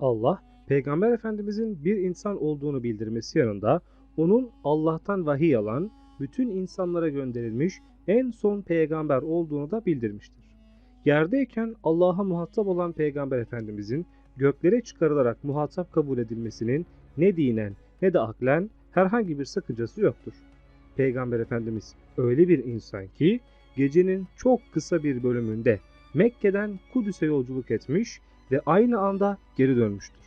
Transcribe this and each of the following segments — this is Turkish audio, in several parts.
Allah, Peygamber Efendimizin bir insan olduğunu bildirmesi yanında onun Allah'tan vahiy alan, bütün insanlara gönderilmiş en son peygamber olduğunu da bildirmiştir. Yerdeyken Allah'a muhatap olan Peygamber Efendimizin göklere çıkarılarak muhatap kabul edilmesinin ne dinen ne de aklen herhangi bir sakıncası yoktur. Peygamber Efendimiz öyle bir insan ki gecenin çok kısa bir bölümünde Mekke'den Kudüs'e yolculuk etmiş ve aynı anda geri dönmüştür.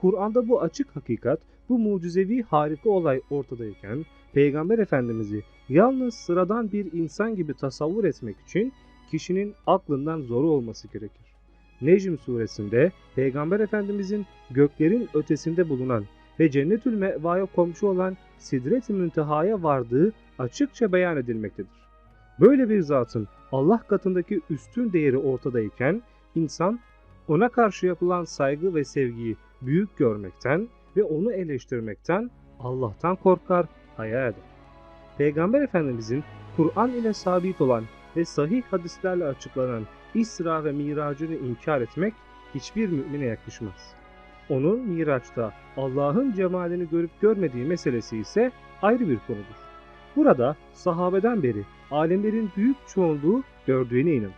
Kur'an'da bu açık hakikat, bu mucizevi harika olay ortadayken Peygamber Efendimiz'i yalnız sıradan bir insan gibi tasavvur etmek için kişinin aklından zoru olması gerekir. Necm suresinde Peygamber Efendimizin göklerin ötesinde bulunan ve Cennetül Meva'ya komşu olan Sidret-i Münteha'ya vardığı açıkça beyan edilmektedir. Böyle bir zatın Allah katındaki üstün değeri ortadayken insan ona karşı yapılan saygı ve sevgiyi büyük görmekten ve onu eleştirmekten Allah'tan korkar, hayal eder. Peygamber Efendimizin Kur'an ile sabit olan ve sahih hadislerle açıklanan İsra ve Miracını inkar etmek hiçbir mümine yakışmaz. Onun Miraç'ta Allah'ın cemalini görüp görmediği meselesi ise ayrı bir konudur. Burada sahabeden beri alemlerin büyük çoğunluğu gördüğüne inanır.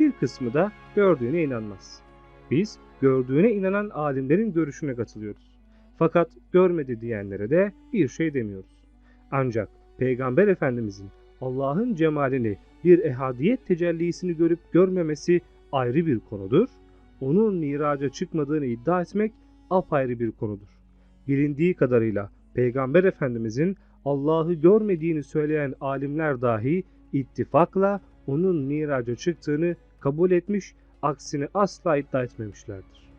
Bir kısmı da gördüğüne inanmaz. Biz gördüğüne inanan alimlerin görüşüne katılıyoruz. Fakat görmedi diyenlere de bir şey demiyoruz. Ancak Peygamber Efendimizin Allah'ın cemalini bir ehadiyet tecellisini görüp görmemesi ayrı bir konudur. Onun miraca çıkmadığını iddia etmek apayrı bir konudur. Bilindiği kadarıyla Peygamber Efendimizin Allah'ı görmediğini söyleyen alimler dahi ittifakla onun miraca çıktığını kabul etmiş, aksini asla iddia etmemişlerdir.